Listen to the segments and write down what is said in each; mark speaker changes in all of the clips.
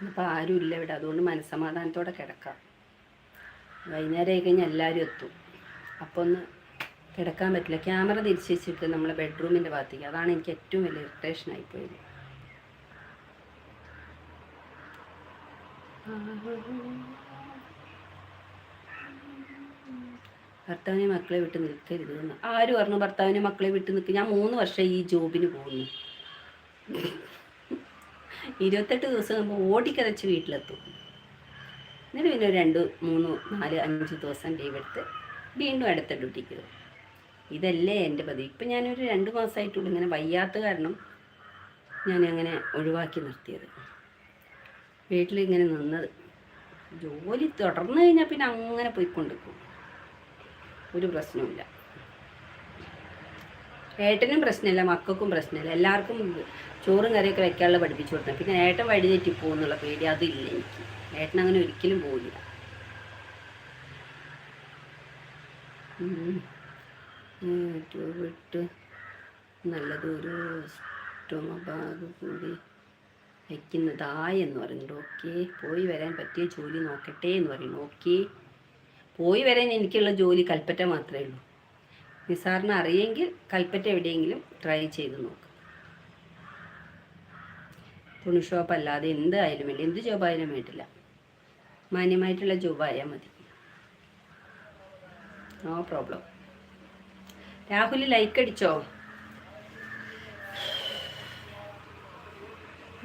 Speaker 1: ഇന്നിപ്പോൾ ആരും ഇല്ല ഇവിടെ. അതുകൊണ്ട് മനസ്സമാധാനത്തോടെ കിടക്കാം. വൈകുന്നേരം ആയി കഴിഞ്ഞാൽ എല്ലാവരും എത്തും. അപ്പോൾ ഒന്ന് കിടക്കാൻ പറ്റില്ല. ക്യാമറ തിരിച്ച് വെച്ചിട്ട് നമ്മളെ ബെഡ്റൂമിന്റെ ഭാഗത്തേക്ക്. അതാണ് എനിക്ക് ഏറ്റവും വലിയ ഇറിറ്റേഷൻ ആയിപ്പോയത് ഭർത്താവിനെ മക്കളെ വിട്ട് നിൽക്കരുത് ആര് പറഞ്ഞു ഭർത്താവിനെ മക്കളെ വിട്ട് നിൽക്കുക ഞാൻ മൂന്ന് വർഷം ഈ ജോബിന് പോകുന്നു. ഇരുപത്തെട്ട് ദിവസം നമ്മൾ ഓടിക്കതച്ച് വീട്ടിലെത്തും. എന്നിട്ട് പിന്നെ ഒരു രണ്ട് മൂന്ന് നാല് അഞ്ച് ദിവസം ലീവ് എടുത്ത് വീണ്ടും അടുത്ത ഡ്യൂട്ടിക്ക് പോകും ഇതല്ലേ എന്റെ പതിവ്. ഇപ്പം ഞാനൊരു രണ്ട് മാസമായിട്ടുള്ളൂ ഇങ്ങനെ വയ്യാത്ത കാരണം ഞാൻ അങ്ങനെ ഒഴിവാക്കി നിർത്തിയത്. വീട്ടിലിങ്ങനെ നിന്നത്. ജോലി തുടർന്നു കഴിഞ്ഞാൽ പിന്നെ അങ്ങനെ പോയിക്കൊണ്ടിരിക്കും. ഒരു പ്രശ്നവുമില്ല. ഏട്ടനും പ്രശ്നമില്ല മക്കൾക്കും പ്രശ്നമില്ല. എല്ലാവർക്കും ചോറും കറിയൊക്കെ വെക്കാനുള്ള പഠിപ്പിച്ചു കൊടുക്കണം പിന്നെ ഏട്ടൻ വഴി തെറ്റി പോകുന്നുള്ള പേടി അതില്ല എനിക്ക്. ഏട്ടൻ അങ്ങനെ ഒരിക്കലും പോകില്ല വിട്ട് നല്ലതൊരു സ്റ്റോമ ബാഗ് കൂടി വയ്ക്കുന്നതായി എന്ന് പറയുന്നുണ്ട്. ഓക്കെ പോയി വരാൻ പറ്റിയ ജോലി നോക്കട്ടെ എന്ന് പറയുന്നു. ഓക്കെ പോയി വരാൻ എനിക്കുള്ള ജോലി കൽപ്പറ്റ മാത്രമേ ഉള്ളൂ. നിസാറിന് അറിയെങ്കിൽ കൽപ്പറ്റ എവിടെയെങ്കിലും ട്രൈ ചെയ്ത് നോക്ക്. തുണി ഷോപ്പ് അല്ലാതെ എന്തായാലും വേണ്ടി എന്ത് ജോബായാലും വേണ്ടില്ല മാന്യമായിട്ടുള്ള ജോബായാൽ മതി. നോ പ്രോബ്ലം രാഹുൽ ലൈക്ക് അടിച്ചോ?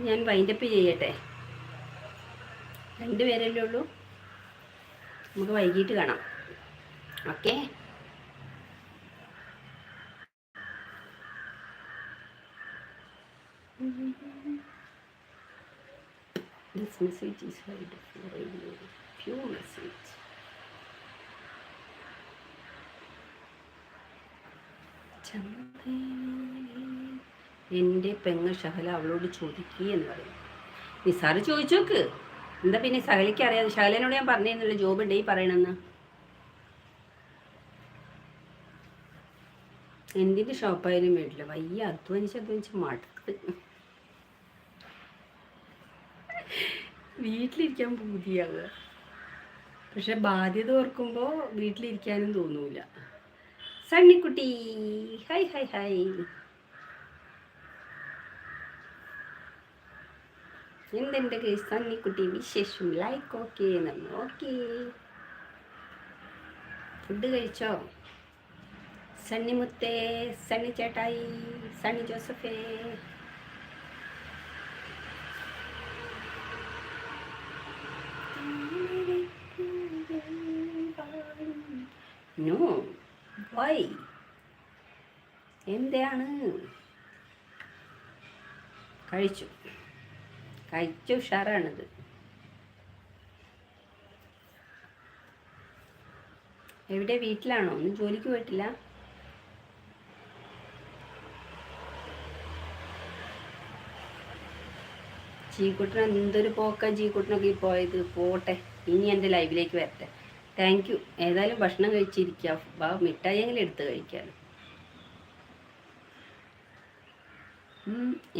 Speaker 1: ഞാൻ വൈൻഡപ്പ് ചെയ്യട്ടെ? രണ്ടുപേരല്ലേ ഉള്ളൂ. നമുക്ക് വൈകിട്ട് കാണാം. Okay This message is held for a pure message. എന്റെ പെങ്ങ ഷഹല അവളോട് ചോദിക്കുക എന്ന് പറയും. നിസാറ് ചോദിച്ചു നോക്ക്. എന്താ പിന്നെ സഹലിക്ക് അറിയാതെ? ഷഹലനോട് ഞാൻ പറഞ്ഞിരുന്നില്ല ജോബ് ഉണ്ടേ പറയണമെന്ന് എന്തിന്റെ ഷോപ്പായാലും വേണ്ടില്ല. വയ്യ അധ്വാനിച്ച് അധ്വാനിച്ച് മടുത്ത്. വീട്ടിലിരിക്കാൻ പൂതിയാവുക. പക്ഷെ ബാധ്യത ഓർക്കുമ്പോൾ വീട്ടിലിരിക്കാനും തോന്നൂല. സണ്ണിക്കുട്ടി ഹൈ ഹൈ ഹൈ. എന്തെന്റെ സണ്ണിക്കുട്ടി വിശേഷം ലൈക്ക് ഓക്കെ എന്നാണ് ഓക്കെ ഫുഡ് കഴിച്ചോ? സണ്ണിമുത്തേ സണ്ണി ചേട്ടായി സണ്ണി ജോസഫേ. നോ വൈ എന്താണ്? കഴിച്ചു. കഴിച്ച ഉഷാറാണിത്. എവിടെ? വീട്ടിലാണോ? ഒന്നും ജോലിക്ക് പോയിട്ടില്ല? ചീക്കുട്ടൻ എന്തൊരു പോക്ക ചീക്കുട്ടനൊക്കെ പോയത്. പോട്ടെ ഇനി എന്റെ ലൈവിലേക്ക് വരട്ടെ. താങ്ക് യു ഏതായാലും ഭക്ഷണം കഴിച്ചിരിക്കുക മിഠായി എങ്കിലും എടുത്ത് കഴിക്കാൻ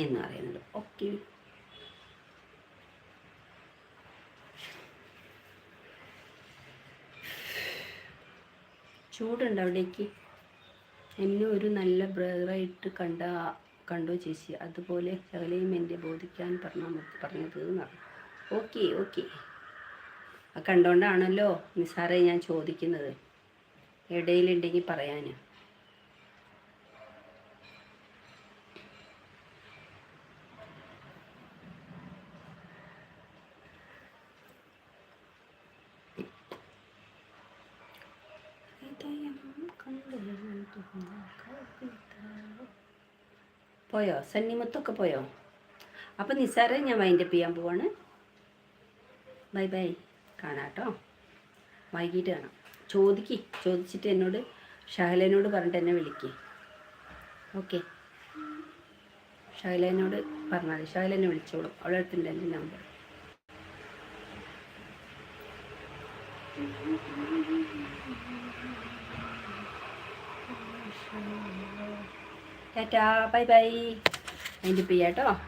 Speaker 1: എന്ന് പറയുന്നുണ്ട്. ഓക്കെ ചൂടുണ്ട് അവിടേക്ക്? എന്നെ ഒരു നല്ല ബ്രദറായിട്ട് കണ്ട കണ്ടോ ചേച്ചി? അതുപോലെ ശകലയും എന്റെ ബോധിക്കാൻ പറഞ്ഞ പറഞ്ഞത് എന്നാണ് ഓക്കെ ഓക്കെ ആ കണ്ടോണ്ടാണല്ലോ നിസാറെ ഞാൻ ചോദിക്കുന്നത്. ഇടയിലുണ്ടെങ്കിൽ പറയാൻ പോയോ? സന്നിമത്തൊക്കെ പോയോ? അപ്പം നിസാറെ ഞാൻ വൈൻഡപ്പ് ചെയ്യാൻ പോവാണ്. Bye bye. കാണാട്ടോ. വൈകിട്ട് കാണാം. ചോദിക്ക്. ചോദിച്ചിട്ട് എന്നോട് ഷഹലനോട് പറഞ്ഞിട്ട് എന്നെ വിളിക്കേ. ഓക്കെ. ഷഹലനോട് പറഞ്ഞാൽ മതി. ഷഹലനെ വിളിച്ചോളും. അവളെ അടുത്തുണ്ട് എന്റെ നമ്പർ. ടാറ്റാ. Bye bye. അതിന്റെ ചെയ്യാട്ടോ